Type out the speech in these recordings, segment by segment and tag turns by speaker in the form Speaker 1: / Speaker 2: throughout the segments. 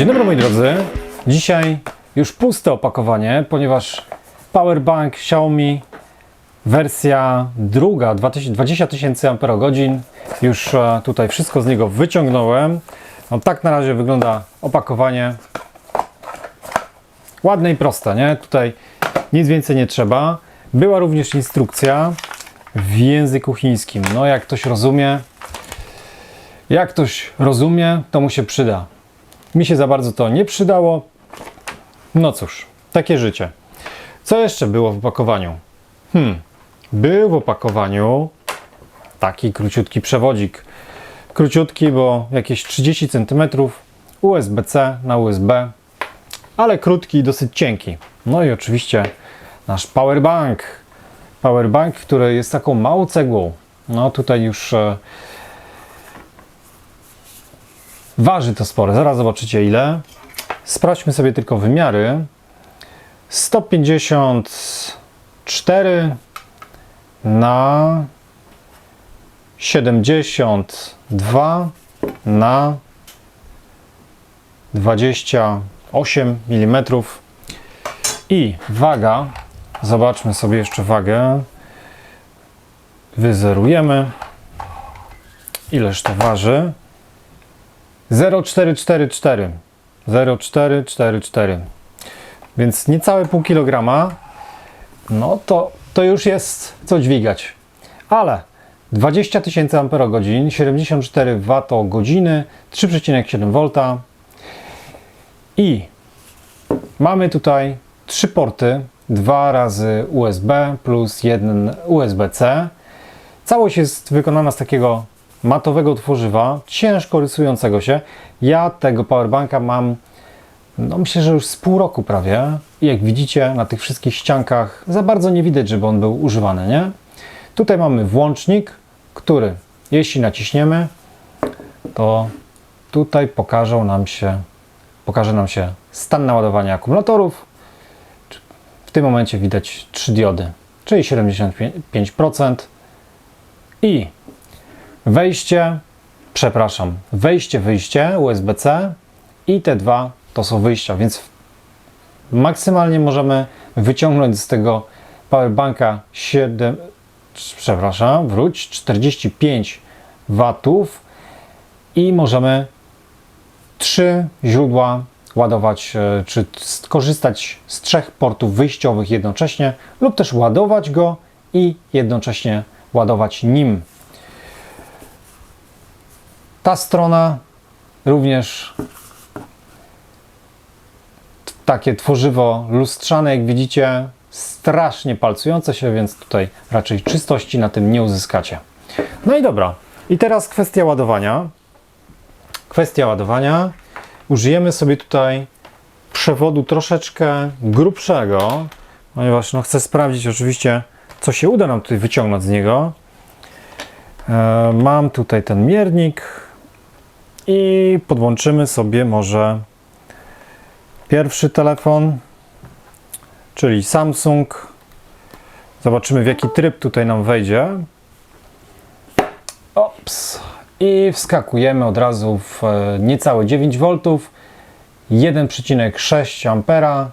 Speaker 1: Dzień dobry moi drodzy. Dzisiaj już puste opakowanie, ponieważ powerbank Xiaomi wersja druga 20 20 tysięcy Ah. Już e, tutaj wszystko z niego wyciągnąłem. No tak na razie wygląda opakowanie. Ładne i proste, nie? Tutaj nic więcej nie trzeba. Była również instrukcja w języku chińskim. No jak ktoś rozumie, jak ktoś rozumie, to mu się przyda. Mi się za bardzo to nie przydało. No cóż, takie życie. Co jeszcze było w opakowaniu? Hmm, był w opakowaniu taki króciutki przewodzik. Króciutki, bo jakieś 30 cm, USB-C na USB, ale krótki i dosyć cienki. No i oczywiście nasz powerbank. Powerbank, który jest taką małą cegłą. No tutaj już e, Waży to sporo, zaraz zobaczycie ile. Sprawdźmy sobie tylko wymiary. 154 na 72 na 28 mm. I waga, zobaczmy sobie jeszcze wagę. Wyzerujemy. Ileż to waży? 0,444 0,444 więc niecałe pół kilograma no to, to już jest co dźwigać ale 20 tysięcy amperogodzin 74 Wh 3,7 V i mamy tutaj trzy porty dwa razy USB plus jeden USB-C całość jest wykonana z takiego matowego tworzywa, ciężko rysującego się. Ja tego powerbanka mam, no myślę, że już z pół roku prawie. I jak widzicie, na tych wszystkich ściankach za bardzo nie widać, żeby on był używany, nie? Tutaj mamy włącznik, który jeśli naciśniemy, to tutaj pokażą nam się, pokaże nam się stan naładowania akumulatorów. W tym momencie widać trzy diody, czyli 75% i wejście, przepraszam, wejście, wyjście USB-C i te dwa to są wyjścia, więc maksymalnie możemy wyciągnąć z tego powerbanka 7, przepraszam, wróć, 45 watów i możemy trzy źródła ładować, e, czy skorzystać z trzech portów wyjściowych jednocześnie, lub też ładować go i jednocześnie ładować nim. Ta strona również takie tworzywo lustrzane, jak widzicie, strasznie palcujące się, więc tutaj raczej czystości na tym nie uzyskacie. No i dobra. I teraz kwestia ładowania. Kwestia ładowania. Użyjemy sobie tutaj przewodu troszeczkę grubszego, ponieważ no, chcę sprawdzić oczywiście, co się uda nam tutaj wyciągnąć z niego. E, Mam tutaj ten miernik i podłączymy sobie może pierwszy telefon, czyli Samsung. Zobaczymy w jaki tryb tutaj nam wejdzie. Ops. I wskakujemy od razu w e, niecałe 9 V, 1,6 ampera,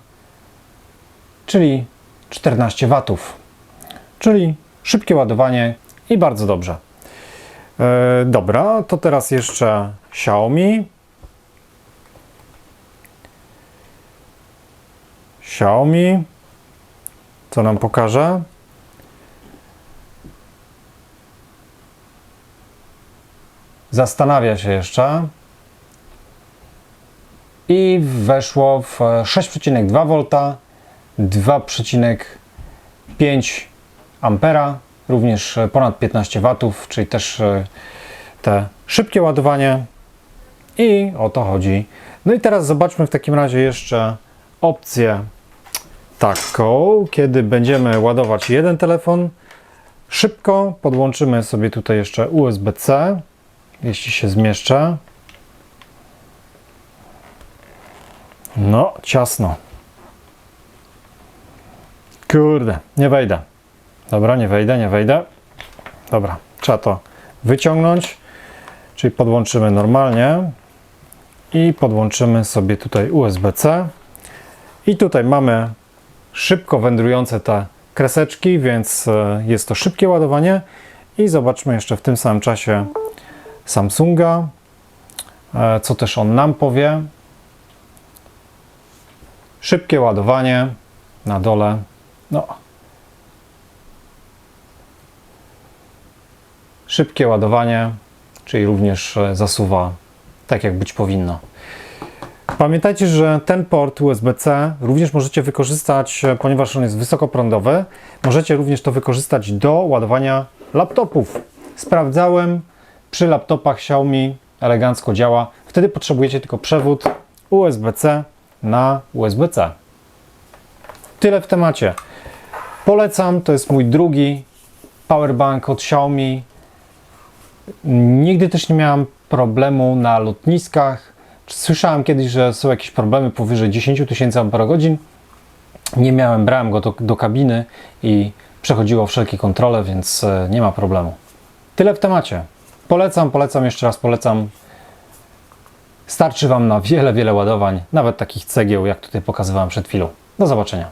Speaker 1: czyli 14 watów. Czyli szybkie ładowanie i bardzo dobrze. E, dobra, to teraz jeszcze Xiaomi. Xiaomi. Co nam pokaże? Zastanawia się jeszcze. I weszło w 6,2 V, 2,5 ampera, również e, ponad 15 watów, czyli też e, te szybkie ładowanie i o to chodzi. No i teraz zobaczmy w takim razie jeszcze opcję taką, kiedy będziemy ładować jeden telefon. Szybko podłączymy sobie tutaj jeszcze USB-C, jeśli się zmieszczę. No, ciasno. Kurde, nie wejdę. Dobra, nie wejdę, nie wejdę. Dobra, trzeba to wyciągnąć. Czyli podłączymy normalnie. i podłączymy sobie tutaj USB-C. I tutaj mamy szybko wędrujące te kreseczki, więc e, jest to szybkie ładowanie. I zobaczmy jeszcze w tym samym czasie Samsunga, e, co też on nam powie. Szybkie ładowanie na dole. No. Szybkie ładowanie, czyli również e, zasuwa tak jak być powinno. Pamiętajcie, że ten port USB-C również możecie wykorzystać, e, ponieważ on jest wysokoprądowy. Możecie również to wykorzystać do ładowania laptopów. Sprawdzałem, przy laptopach Xiaomi elegancko działa. Wtedy potrzebujecie tylko przewód USB-C na USB-C. Tyle w temacie. Polecam, to jest mój drugi powerbank od Xiaomi. Nigdy też nie miałem problemu na lotniskach. Słyszałem kiedyś, że są jakieś problemy powyżej 10 tysięcy Ah. Nie miałem, brałem go do, do kabiny i przechodziło wszelkie kontrole, więc e, nie ma problemu. Tyle w temacie. Polecam, polecam, jeszcze raz polecam. Starczy Wam na wiele, wiele ładowań, nawet takich cegieł, jak tutaj pokazywałem przed chwilą. Do zobaczenia.